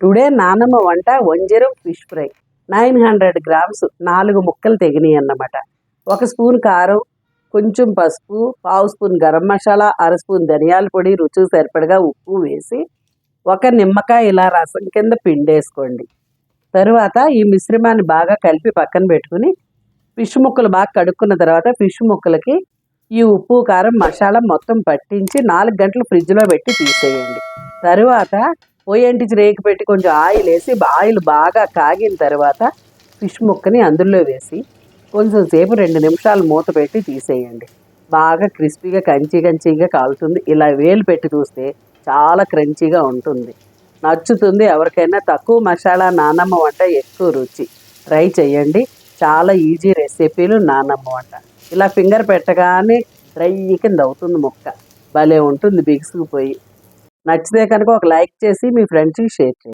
Today నానమ్మ వంట వంజరం fish fry. Nine hundred grams నాలుగు ముక్కలు తెగినాయి అన్నమాట. ఒక స్పూన్ కారం కొంచెం పసుపు పావు స్పూన్ గరం మసాలా అర స్పూన్ ధనియాల పొడి రుచికి సరిపడగా ఉప్పు వేసి ఒక నిమ్మకాయ ఇలా రసం కింద పిండేసుకోండి. తరువాత ఈ మిశ్రమాన్ని బాగా కలిపి పక్కన పెట్టుకుని ఫిష్ ముక్కలు బాగా కడుక్కున్న తర్వాత ఫిష్ ముక్కలకి ఈ ఉప్పు కారం మసాలా మొత్తం పట్టించి నాలుగు గంటలు ఫ్రిడ్జ్లో పెట్టి తీసేయండి. తరువాత పొయ్యంటించి రేకు పెట్టి కొంచెం ఆయిల్ వేసి ఆయిల్ బాగా కాగిన తర్వాత ఫిష్ ముక్కని అందులో వేసి కొంచెం సేపు రెండు నిమిషాలు మూత పెట్టి తీసేయండి. బాగా క్రిస్పీగా కంచి కంచిగా కాలుతుంది. ఇలా వేలు పెట్టి చూస్తే చాలా క్రంచీగా ఉంటుంది. నచ్చుతుంది ఎవరికైనా. తక్కువ మసాలా నానమ్మ వంట ఎక్కువ రుచి. ట్రై చేయండి. చాలా ఈజీ రెసిపీలు నానమ్మ వంట. ఇలా ఫింగర్ పెట్టగానే డ్రై కింద అవుతుంది ముక్క. భలే ఉంటుంది బిగుసుకుపోయి. నచ్చితే కనుక ఒక లైక్ చేసి మీ ఫ్రెండ్స్కి షేర్ చేయండి.